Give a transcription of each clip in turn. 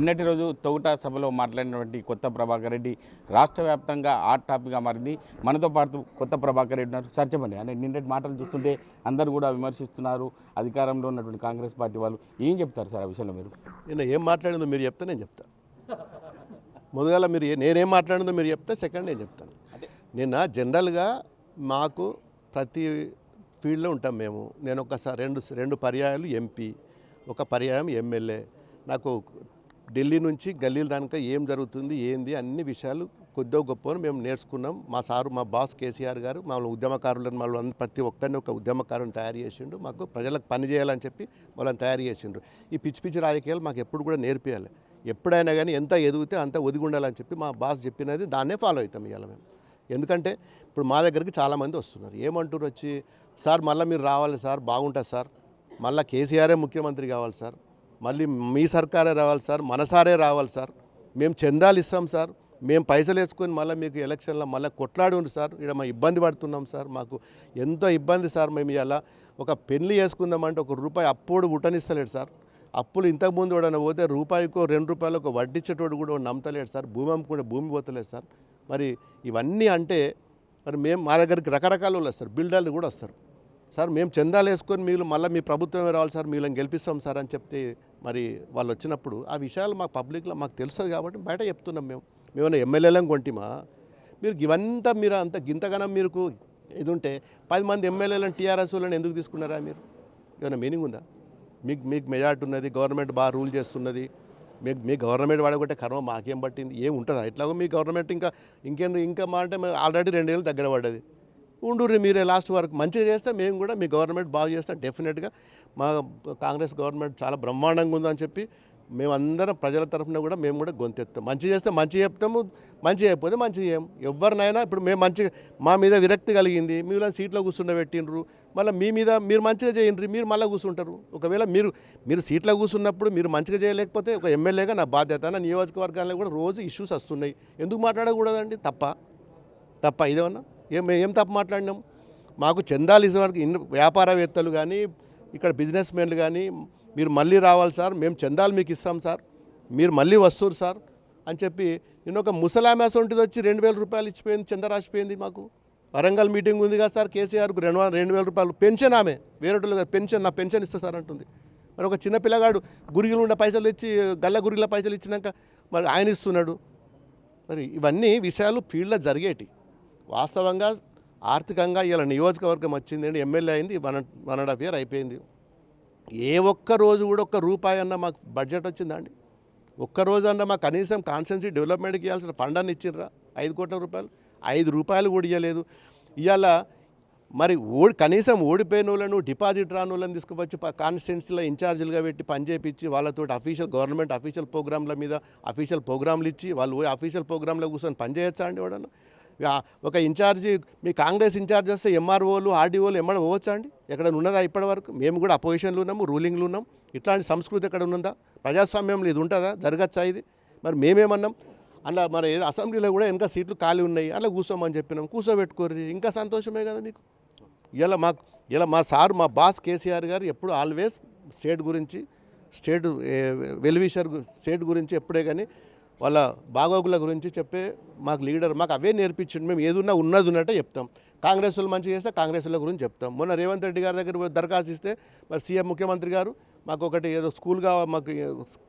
నిన్నటి రోజు తొగుట సభలో మాట్లాడినటువంటి కొత్త ప్రభాకర్ రెడ్డి రాష్ట్ర వ్యాప్తంగా హాట్ టాపిక్గా మారింది. మనతో పాటు కొత్త ప్రభాకర్ రెడ్డి ఉన్నారు. సార్ చెప్పండి. అంటే నిన్నటి మాటలు చూస్తుంటే అందరూ కూడా విమర్శిస్తున్నారు. అధికారంలో ఉన్నటువంటి కాంగ్రెస్ పార్టీ వాళ్ళు ఏం చెప్తారు సార్ ఆ విషయంలో మీరు? నిన్న ఏం మాట్లాడిందో మీరు చెప్తే నేను చెప్తా. మొదగల మీరు నేనేం మాట్లాడిందో మీరు చెప్తే సెకండ్ నేను చెప్తాను. నిన్న జనరల్గా మాకు ప్రతి ఫీల్డ్లో ఉంటాం మేము. నేను ఒకసారి రెండు రెండు పర్యాయాలు ఎంపీ ఒక పర్యాయం ఎమ్మెల్యే. నాకు ఢిల్లీ నుంచి గల్లీల దానిక ఏం జరుగుతుంది ఏంది అన్ని విషయాలు కొద్దో గొప్ప మేము నేర్చుకున్నాం. మా సారు మా బాస్ కేసీఆర్ గారు మా ఉద్యమకారులను మమ్మల్ని ప్రతి ఒక్కరిని ఒక ఉద్యమకారుని తయారు చేసిండు. మాకు ప్రజలకు పని చేయాలని చెప్పి వాళ్ళని తయారు చేసిండు ఈ పిచ్చి పిచ్చి రాజకీయాలు మాకు ఎప్పుడు కూడా నేర్పియాలి. ఎప్పుడైనా కానీ ఎంత ఎదిగితే అంత ఒదిగి ఉండాలని చెప్పి మా బాస్ చెప్పినది దాన్నే ఫాలో అవుతాం ఇవాళ మేము. ఎందుకంటే ఇప్పుడు మా దగ్గరికి చాలామంది వస్తున్నారు. ఏమంటారు వచ్చి సార్ మళ్ళీ మీరు రావాలి సార్ బాగుంటుంది సార్. మళ్ళీ కేసీఆరే ముఖ్యమంత్రి కావాలి సార్. మళ్ళీ మీ సర్కారే రావాలి సార్ మన సారే రావాలి సార్. మేము చందాలు ఇస్తాం సార్. మేము పైసలు వేసుకొని మళ్ళీ మీకు ఎలక్షన్లో మళ్ళీ కొట్లాడి ఉంది సార్. ఇక్కడ మా ఇబ్బంది పడుతున్నాం సార్. మాకు ఎంతో ఇబ్బంది సార్ మేము ఇలా ఒక పెళ్ళి వేసుకుందామంటే ఒక రూపాయి అప్పుడు ఉటనిస్తలేడు సార్. అప్పులు ఇంతకుముందు ఎవడైనా పోతే రూపాయికో రెండు రూపాయలకు వడ్డించేటోడు కూడా నమ్మతలేడు సార్. భూమి అమ్ముకుంటే భూమి పోతలేదు సార్. మరి ఇవన్నీ అంటే మరి మేము మా దగ్గరికి రకరకాలు వాళ్ళు వస్తారు. బిల్డర్లు కూడా వస్తారు. సార్ మేము చందాలు వేసుకొని మీరు మళ్ళీ మీ ప్రభుత్వమే రావాలి సార్ మీలను గెలిపిస్తాం సార్ అని చెప్తే మరి వాళ్ళు వచ్చినప్పుడు ఆ విషయాలు మాకు పబ్లిక్లో మాకు తెలుస్తుంది కాబట్టి బయట చెప్తున్నాం మేము. మేమైనా ఎమ్మెల్యేలం కొంటిమా? మీరు ఇవంతా మీరు అంత గింతగానం మీకు ఇది ఉంటే పది మంది ఎమ్మెల్యేలను టీఆర్ఎస్ వాళ్ళని ఎందుకు తీసుకున్నారా మీరు? ఏమైనా మీనింగ్ ఉందా? మీకు మీకు మెజార్టీ ఉన్నది గవర్నమెంట్ బాగా రూల్ చేస్తున్నది. మీకు మీ గవర్నమెంట్ వాడగొట్టే కర్మ మాకేం పట్టింది? ఏం ఉంటుందా? ఎట్లాగో మీ గవర్నమెంట్ ఇంకా ఇంకేం ఇంకా మా అంటే ఆల్రెడీ రెండేళ్ళు దగ్గర పడ్డది. ఉండుర్రి మీరే లాస్ట్ వరకు. మంచిగా చేస్తే మేము కూడా మీ గవర్నమెంట్ బాగా చేస్తాం డెఫినెట్గా మా కాంగ్రెస్ గవర్నమెంట్ చాలా బ్రహ్మాండంగా ఉందని చెప్పి మేమందరం ప్రజల తరఫున కూడా మేము కూడా గొంతెత్తాం. మంచి చేస్తే మంచి చెప్తాము మంచి చేయకపోతే మంచి చేయం. ఎవరినైనా ఇప్పుడు మేము మంచి మా మీద విరక్తి కలిగింది మీరు సీట్లో కూర్చుండబెట్టినరు మళ్ళీ మీ మీద మీరు మంచిగా చేయండి మీరు మళ్ళీ కూర్చుంటారు. ఒకవేళ మీరు మీరు సీట్లో కూర్చున్నప్పుడు మీరు మంచిగా చేయలేకపోతే ఒక ఎమ్మెల్యేగా నా బాధ్యత నా నియోజకవర్గాల్లో కూడా రోజు ఇష్యూస్ వస్తున్నాయి. ఎందుకు మాట్లాడకూడదండి? తప్ప తప్ప ఇదేమన్నా? ఏం ఏం తప్పు మాట్లాడినాం? మాకు చందాలు ఇవ్వడానికి ఇన్ వ్యాపారవేత్తలు కానీ ఇక్కడ బిజినెస్ మెన్లు కానీ మీరు మళ్ళీ రావాలి సార్ మేము చందాలు మీకు ఇస్తాం సార్ మీరు మళ్ళీ వస్తారు సార్ అని చెప్పి నేను ఒక ముసలామె ఉంటుంది వచ్చి రెండు వేల రూపాయలు ఇచ్చిపోయింది చందరాసిపోయింది మాకు. వరంగల్ మీటింగ్ ఉంది కదా సార్ కేసీఆర్కు రెండు వందల రెండు వేల రూపాయలు పెన్షన్ ఆమె వేరేటోళ్ళు కదా పెన్షన్ నా పెన్షన్ ఇస్తా సార్ అంటుంది. మరి ఒక చిన్న పిల్లగాడు గురిగిలు ఉన్న పైసలు ఇచ్చి గల్ల గురిగిల పైసలు ఇచ్చినాక మరి ఆయన ఇస్తున్నాడు. మరి ఇవన్నీ విషయాలు ఫీల్డ్లో జరిగేటి. వాస్తవంగా ఆర్థికంగా ఇలా నియోజకవర్గం వచ్చింది అండి ఎమ్మెల్యే అయింది one one and half year అయిపోయింది. ఏ ఒక్క రోజు కూడా ఒక్క రూపాయి అన్న మాకు బడ్జెట్ వచ్చిందండి ఒక్క రోజు అన్న మాకు కనీసం కాన్స్టెన్సీ డెవలప్మెంట్కి ఇవ్వాల్సిన ఫండ్ అని ఇచ్చిండ్రా? ఐదు కోట్ల రూపాయలు? ఐదు రూపాయలు కూడా ఇవ్వలేదు ఇవాళ మరి ఓడి కనీసం ఓడిపోయిన వాళ్ళను డిపాజిట్ రాని వాళ్ళని తీసుకువచ్చి కాన్స్టిట్యున్సీలో ఇన్ఛార్జీలుగా పెట్టి పనిచేపించి వాళ్ళతో అఫీషియల్ గవర్నమెంట్ అఫీషియల్ ప్రోగ్రాంల మీద అఫీషియల్ ప్రోగ్రాంలు ఇచ్చి వాళ్ళు పోయి అఫీషియల్ ప్రోగ్రాంలో కూర్చొని పనిచేయచ్చా అండి ఎవడన్నా? ఒక ఇన్ఛార్జి మీ కాంగ్రెస్ ఇన్ఛార్జ్ వస్తే ఎంఆర్ఓలు ఆర్డీఓలు ఎమ్మడ పోవచ్చా అండి? ఎక్కడ ఉన్నదా ఇప్పటి వరకు? మేము కూడా అపోజిషన్లు ఉన్నాము రూలింగ్లు ఉన్నాం ఇట్లాంటి సంస్కృతి ఎక్కడ ఉన్నదా ప్రజాస్వామ్యంలో ఇది ఉంటుందా? జరగచ్చా ఇది? మరి మేమేమన్నాం? అలా మరి ఏదో అసెంబ్లీలో కూడా ఇంకా సీట్లు ఖాళీ ఉన్నాయి అలా కూర్చోమని చెప్పినాం. కూర్చోబెట్టుకోర్రి ఇంకా సంతోషమే కదా మీకు? ఇలా మాకు ఇలా మా సార్ మా బాస్ కేసీఆర్ గారు ఎప్పుడు ఆల్వేస్ స్టేట్ గురించి స్టేట్ వెల్విషర్ స్టేట్ గురించి ఎప్పుడే కానీ వాళ్ళ బాగోగుల గురించి చెప్పే మాకు లీడర్ మాకు అవే నేర్పించండి. మేము ఏదున్నా ఉన్నది ఉన్నట్టే చెప్తాం. కాంగ్రెస్ వాళ్ళు మంచి చేస్తే కాంగ్రెస్ వాళ్ళ గురించి చెప్తాం. మొన్న రేవంత్ రెడ్డి గారి దగ్గర దరఖాస్తు ఇస్తే మరి సీఎం ముఖ్యమంత్రి గారు మాకు ఒకటి ఏదో స్కూల్ కావాలి మాకు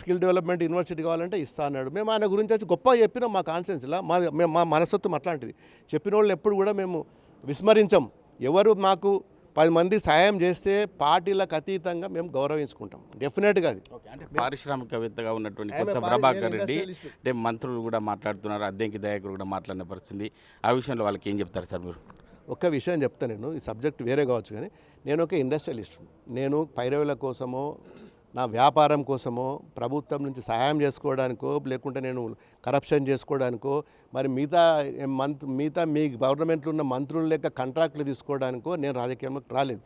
స్కిల్ డెవలప్మెంట్ యూనివర్సిటీ కావాలంటే ఇస్తా అన్నాడు. మేము ఆయన గురించి వచ్చి గొప్ప చెప్పినాం మా కాన్సెన్స్లో మా మేము మా మనస్తత్వం అట్లాంటిది. చెప్పిన వాళ్ళు ఎప్పుడు కూడా మేము విస్మరించాం. ఎవరు మాకు పది మంది సాయం చేస్తే పార్టీలకు అతీతంగా మేము గౌరవించుకుంటాం. డెఫినెట్గా అది. అంటే పారిశ్రామికవేత్తగా ఉన్నటువంటి కొత్త పారి- ప్రభాకర్ రెడ్డి. అంటే మంత్రులు కూడా మాట్లాడుతున్నారు అద్దెంకి దయాకర్ కూడా మాట్లాడిన పరిస్థితి. ఆ విషయంలో వాళ్ళకి ఏం చెప్తారు సార్ మీరు? ఒక్క విషయం చెప్తా నేను ఈ సబ్జెక్ట్ వేరే కావచ్చు కానీ నేను ఒక ఇండస్ట్రియలిస్ట్. నేను పైరవుల కోసమో నా వ్యాపారం కోసమో ప్రభుత్వం నుంచి సహాయం చేసుకోవడానికో లేకుంటే నేను కరప్షన్ చేసుకోవడానికో మరి మిగతా మంత్ మిగతా మీ గవర్నమెంట్లో ఉన్న మంత్రుల లెక్క కాంట్రాక్ట్లు తీసుకోవడానికో నేను రాజకీయంలోకి రాలేదు.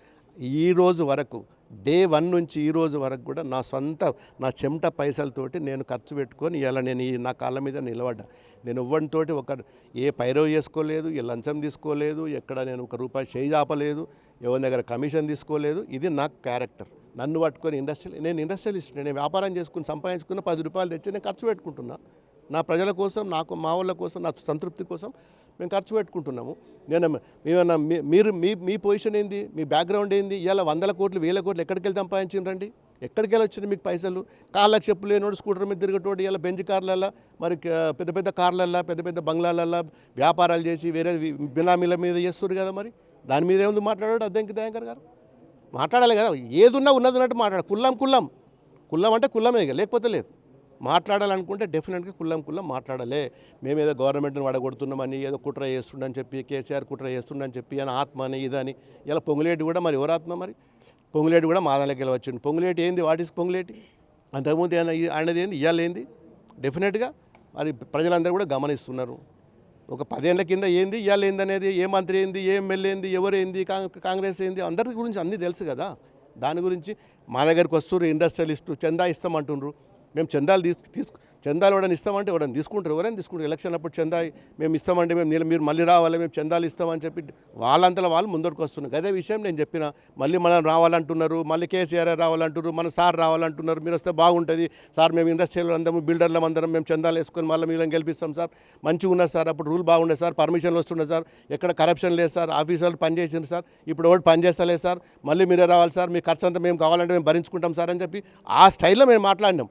ఈ రోజు వరకు డే వన్ నుంచి ఈ రోజు వరకు కూడా నా సొంత నా చెమట పైసలతోటి నేను ఖర్చు పెట్టుకొని ఇలా నేను ఈ నా కాళ్ళ మీద నిలబడ్డా. నేను ఇవ్వనితోటి ఒక ఏ పైరవ్ చేసుకోలేదు ఏ లంచం తీసుకోలేదు ఎక్కడ నేను ఒక రూపాయి చేయి చాపలేదు ఎవరి దగ్గర కమిషన్ తీసుకోలేదు ఇది నా క్యారెక్టర్ నన్ను పట్టుకొని ఇండస్ట్రియల్ నేను ఇండస్ట్రియలిస్ట్ నేను వ్యాపారం చేసుకుని సంపాదించుకున్న పది రూపాయలు తెచ్చి నేను ఖర్చు పెట్టుకుంటున్నా. నా ప్రజల కోసం నాకు మా వాళ్ళ కోసం నా సంతృప్తి కోసం మేము ఖర్చు పెట్టుకుంటున్నాము. నేను మేమన్నా మీ- మీరు మీ మీ పొజిషన్ ఏంది? మీ బ్యాక్గ్రౌండ్ ఏంది? ఇలా వందల కోట్లు వేల కోట్లు ఎక్కడికి వెళ్ళి సంపాదించిండ్రండి? ఎక్కడికి వెళ్ళి వచ్చింది మీకు పైసలు? కాళ్ళకి చెప్పు లేనోడు స్కూటర్ మీద తిరిగేటోడు ఇలా బెంచ్ కార్లల్లో మరి పెద్ద పెద్ద కార్లల్లో పెద్ద పెద్ద బంగ్లాలల్లో వ్యాపారాలు చేసి వేరే బినామీల మీద చేస్తారు కదా మరి? దాని మీద ఏముంది మాట్లాడాడు అద్దెంకి దయాంకర్ గారు? మాట్లాడాలి కదా. ఏదున్నా ఉన్నది ఉన్నట్టు మాట్లాడ. కుల్లం కుల్లం. కుల్లం అంటే కుల్లమే ఇక లేకపోతే లేదు. మాట్లాడాలనుకుంటే డెఫినెట్గా కుల్లం కుల్లం మాట్లాడాలి. మేము ఏదో గవర్నమెంట్ని వడగొడుతున్నామని ఏదో కుట్ర చేస్తుండని చెప్పి కేసీఆర్ కుట్ర చేస్తుండని చెప్పి అని ఆత్మ అని ఇదని. ఇలా పొంగులేటి కూడా మరి ఎవరాత్మ మరి? పొంగులేటి కూడా మాదాలకి వెళ్ళవచ్చిండు పొంగులేటి ఏంది? What is Ponguleti? అంతకుముందు ఆయన ఆయనది ఏంది? ఇవాళ ఏంది డెఫినెట్గా మరి ప్రజలందరూ కూడా గమనిస్తున్నారు. ఒక పదేళ్ళ కింద ఏంది ఇవాళ ఏంది అనేది ఏ మంత్రి ఏంది ఏ ఎమ్మెల్యే ఏంది ఎవరు ఏంది కాంగ్రెస్ ఏంది అందరి గురించి అన్నీ తెలుసు కదా. దాని గురించి మా దగ్గరికి వస్తున్నారు ఇండస్ట్రియలిస్టు చందా ఇస్తామంటుండ్రు. మేము చందాలు తీసుకు తీసుకు చందాలు ఎవడని ఇస్తామంటే ఎవడని తీసుకుంటారు. ఎవరైనా తీసుకుంటారు. ఎలక్షన్ అప్పుడు చందా మేము ఇస్తామంటే మేము మీరు మళ్ళీ రావాలి మేము చందాలు ఇస్తామని చెప్పి వాళ్ళంతలో వాళ్ళు ముందరకు వస్తున్నారు. అదే విషయం నేను చెప్పిన. మళ్ళీ మనం రావాలంటున్నారు. మళ్ళీ కేసీఆర్ రావాలంటున్నారు. మన సార్ రావాలంటున్నారు. మీరు వస్తే బాగుంటుంది. సార్ మేము ఇండస్ట్రియల్ అందరం బిల్డర్లం అందరం మేము చందాలు వేసుకొని మళ్ళీ మేము గెలిపిస్తాం సార్. మంచిగా ఉన్నారు సార్. అప్పుడు రూల్ బాగుండే సార్. పర్మిషన్లు వస్తుండే సార్. ఎక్కడ కరప్షన్ లేదు సార్. ఆఫీసర్లు పనిచేసింది సార్. ఇప్పుడు ఒకటి పని చేస్తలేదు సార్. మళ్ళీ మీరే రావాలి సార్. మీ ఖర్చు అంతా మేము కావాలంటే మేము భరించుకుంటాం సార్ అని చెప్పి ఆ స్టైల్లో మేము మాట్లాడినాం.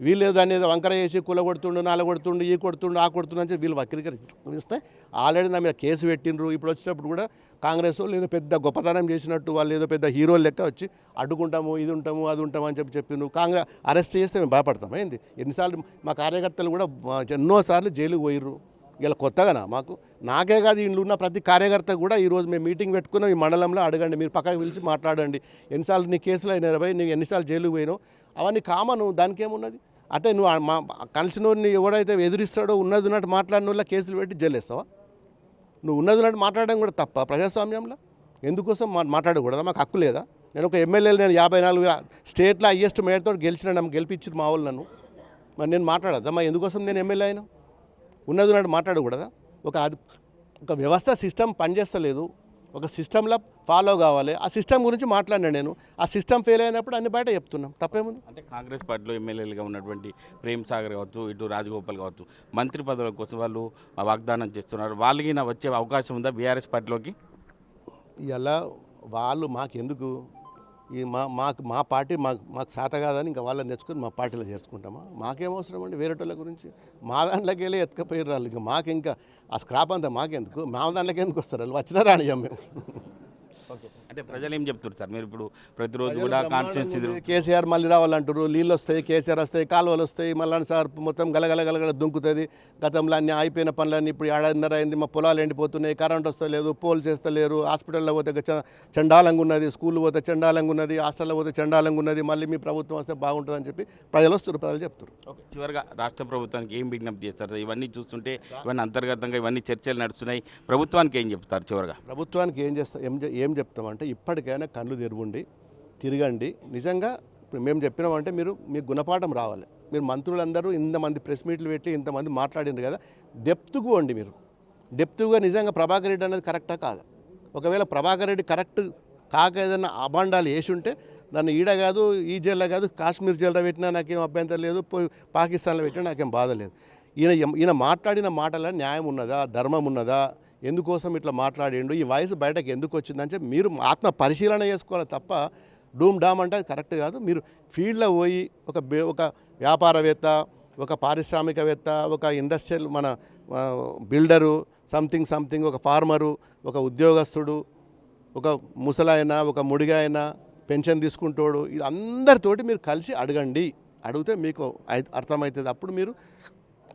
వీళ్ళు ఏదో దాన్ని వంకర చేసి కుల కొడుతుండు నాల కొడుతుండు ఈ కొడుతుండు ఆ కొడుతుండు అని చెప్పి వీళ్ళు వక్రీకరిస్తే ఆల్రెడీ నా మీద కేసు పెట్టిండ్రు. ఇప్పుడు వచ్చేటప్పుడు కూడా కాంగ్రెస్ వాళ్ళు ఏదో పెద్ద గొప్పతనం చేసినట్టు వాళ్ళు ఏదో పెద్ద హీరోలు లెక్క వచ్చి అడ్డుకుంటాము ఇది ఉంటాము అది ఉంటాము అని చెప్పి చెప్పిండ్రు కాంగ్రెస్ అరెస్ట్ చేస్తే మేము భయపడతాం. ఏంది? ఎన్నిసార్లు మా కార్యకర్తలు కూడా ఎన్నోసార్లు జైలుకు పోయిర్రు. ఇలా కొత్తగానా మాకు? నాకే కాదు ఇంట్లో ఉన్న ప్రతి కార్యకర్త కూడా ఈరోజు మేము మీటింగ్ పెట్టుకున్నాం ఈ మండలంలో అడగండి మీరు పక్కకు పిలిచి మాట్లాడండి. ఎన్నిసార్లు నీ కేసులు అయినారు పోయి నీకు ఎన్నిసార్లు జైలుకు పోయినావు? అవన్నీ కామను దానికి ఏమున్నది అంటే నువ్వు మా కలిసినోడిని ఎవడైతే ఎదురిస్తాడో ఉన్నది ఉన్నట్టు మాట్లాడిన వాళ్ళ కేసులు పెట్టి జైలేస్తావా? నువ్వు ఉన్నది ఉన్నట్టు మాట్లాడడం కూడా తప్ప ప్రజాస్వామ్యంలో? ఎందుకోసం మా మాట్లాడకూడదా? మాకు హక్కు లేదా? నేను ఒక ఎమ్మెల్యేలు నేను యాభై నాలుగు స్టేట్లో హయ్యెస్ట్ మేడతో గెలిచిన నన్ను గెలిపించారు మా వాళ్ళు నన్ను. మరి నేను మాట్లాడదా మా ఎందుకోసం నేను ఎమ్మెల్యే అయినా? ఉన్నది ఉన్నట్టు మాట్లాడకూడదా? ఒక అది ఒక వ్యవస్థ సిస్టమ్ పనిచేస్తలేదు. ఒక సిస్టంలో ఫాలో కావాలి. ఆ సిస్టమ్ గురించి మాట్లాడినా నేను. ఆ సిస్టమ్ ఫెయిల్ అయినప్పుడు అన్ని బయట చెప్తున్నాం. తప్పేముంది? అంటే కాంగ్రెస్ పార్టీలో ఎమ్మెల్యేలుగా ఉన్నటువంటి ప్రేమ్ సాగర్ కావచ్చు ఇటు రాజగోపాల్ కావచ్చు మంత్రి పదవుల కోసం వాళ్ళు వాగ్దానం చేస్తున్నారు. వాళ్ళకి నా వచ్చే అవకాశం ఉందా బీఆర్ఎస్ పార్టీలోకి? ఇలా వాళ్ళు మాకెందుకు? ఈ మా మాకు మా పార్టీ మాకు మాకు శాత కాదని ఇంకా వాళ్ళని తెచ్చుకొని మా పార్టీలో చేర్చుకుంటామా? మాకేం అవసరం అండి వేరే వాళ్ళ గురించి? మా దాంట్లోకి వెళ్ళి ఎత్తుకపోయారు వాళ్ళు. ఇంకా మాకు ఇంకా ఆ స్క్రాప్ అంతా మాకెందుకు? మా దాంట్లోకి ఎందుకు వస్తారు వాళ్ళు? వచ్చినా రానియం మేము. అంటే ప్రజలు ఏం చెప్తున్నారు సార్? మీరు ఇప్పుడు ప్రతిరోజు కూడా కాన్స్టిట్యూన్సీ కేసీఆర్ మళ్ళీ రావాలంటారు నీళ్ళు వస్తాయి కేసీఆర్ వస్తాయి కాలువలు వస్తాయి మళ్ళీ సార్ మొత్తం గలగల గలగల దుంకుతుంది. గతంలో అన్ని అయిపోయిన పనులన్నీ ఇప్పుడు ఏడాదిన్నర అయింది. మా పొలాలు ఎండిపోతున్నాయి కరెంట్ వస్తలేదు పోల్ చేస్తలేరు. హాస్పిటల్లో పోతే చండాలంగా ఉన్నది స్కూల్ పోతే చండాలంగా ఉన్నది హాస్టల్లో పోతే చండాలంగా ఉన్నది. మళ్ళీ మీ ప్రభుత్వం వస్తే బాగుంటుందని చెప్పి ప్రజలు వస్తారు ప్రజలు చెప్తారు చివరిగా రాష్ట్ర ప్రభుత్వానికి ఏం విజ్ఞప్తి చేస్తారు? ఇవన్నీ చూస్తుంటే ఇవన్నీ అంతర్గతంగా ఇవన్నీ చర్చలు నడుస్తున్నాయి. ప్రభుత్వానికి ఏం చెప్తారు చివరిగా? ప్రభుత్వానికి ఏం చేస్తాం ఏం ఏం చెప్తామంటే ఇప్పటికైనా కళ్ళు తెరవండి తిరగండి. నిజంగా ఇప్పుడు మేము చెప్పినామంటే మీరు మీకు గుణపాఠం రావాలి. మీరు మంత్రులందరూ ఇంతమంది ప్రెస్ మీట్లు పెట్టి ఇంతమంది మాట్లాడిండ్రు కదా డెప్త్కు పోండి మీరు. డెప్త్గా నిజంగా ప్రభాకర్ రెడ్డి అనేది కరెక్టా కాదు? ఒకవేళ ప్రభాకర్ రెడ్డి కరెక్ట్ కాక ఏదైనా అభాండాలు వేసి ఉంటే నన్ను ఈడ కాదు ఈ జైల్లో కాదు కాశ్మీర్ జైల్లో పెట్టినా నాకేం అభ్యంతరం లేదు పోయి పాకిస్తాన్లో పెట్టినా నాకేం బాధ లేదు. ఈయన ఈయన మాట్లాడిన మాటల న్యాయం ఉన్నదా ధర్మం ఉన్నదా ఎందుకోసం ఇట్లా మాట్లాడిండు? ఈ వయసు బయటకు ఎందుకు వచ్చిందని చెప్పి మీరు ఆత్మ పరిశీలన చేసుకోవాలి తప్ప డూమ్ డామ్ అంటే అది కరెక్ట్ కాదు. మీరు ఫీల్డ్లో పోయి ఒక ఒక వ్యాపారవేత్త ఒక పారిశ్రామికవేత్త ఒక ఇండస్ట్రియల్ మన బిల్డరు సంథింగ్ సంథింగ్ ఒక ఫార్మరు ఒక ఉద్యోగస్తుడు ఒక ముసలాయన ఒక ముడిగాయన పెన్షన్ తీసుకుంటాడు ఇది అందరితోటి మీరు కలిసి అడగండి. అడిగితే మీకు అర్థమవుతుంది. అప్పుడు మీరు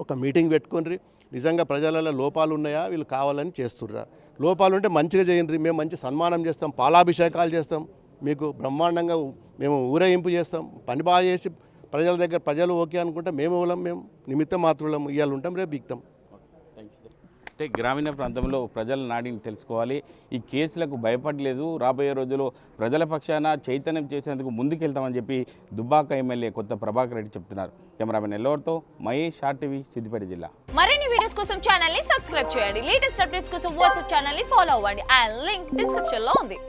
ఒక మీటింగ్ పెట్టుకోండి నిజంగా ప్రజలలో లోపాలు ఉన్నాయా? వీళ్ళు కావాలని చేస్తుర్రా. లోపాలు ఉంటే మంచిగా చేయండి. మేము మంచి సన్మానం చేస్తాం. పాలాభిషేకాలు చేస్తాం. మీకు బ్రహ్మాండంగా మేము ఊరేగింపు చేస్తాం. పని బాగా చేసి ప్రజల దగ్గర ప్రజలు ఓకే అనుకుంటే మేము వాళ్ళం మేము నిమిత్తం మాత్రులం ఇవాళ ఉంటాం రేపు బిక్తాం. అంటే గ్రామీణ ప్రాంతంలో ప్రజల నాడిని తెలుసుకోవాలి. ఈ కేసులకు భయపడలేదు. రాబోయే రోజుల్లో ప్రజల పక్షాన చైతన్యం చేసేందుకు ముందుకెళ్తామని చెప్పి దుబ్బాక ఎమ్మెల్యే కొత్త ప్రభాకర్ రెడ్డి చెప్తున్నారు. కెమెరామెన్ ఎల్లవరితో మహేష్ ఆర్టీవీ సిద్దిపేట జిల్లా. మరిన్ని వీడియోస్ కోసం ఛానల్ని సబ్స్క్రైబ్ చేయండి. లేటెస్ట్ అప్డేట్స్ కోసం వాట్సాప్ ఛానల్ని ఫాలో అవ్వండి. అండ్ లింక్ డిస్క్రిప్షన్లో ఉంది.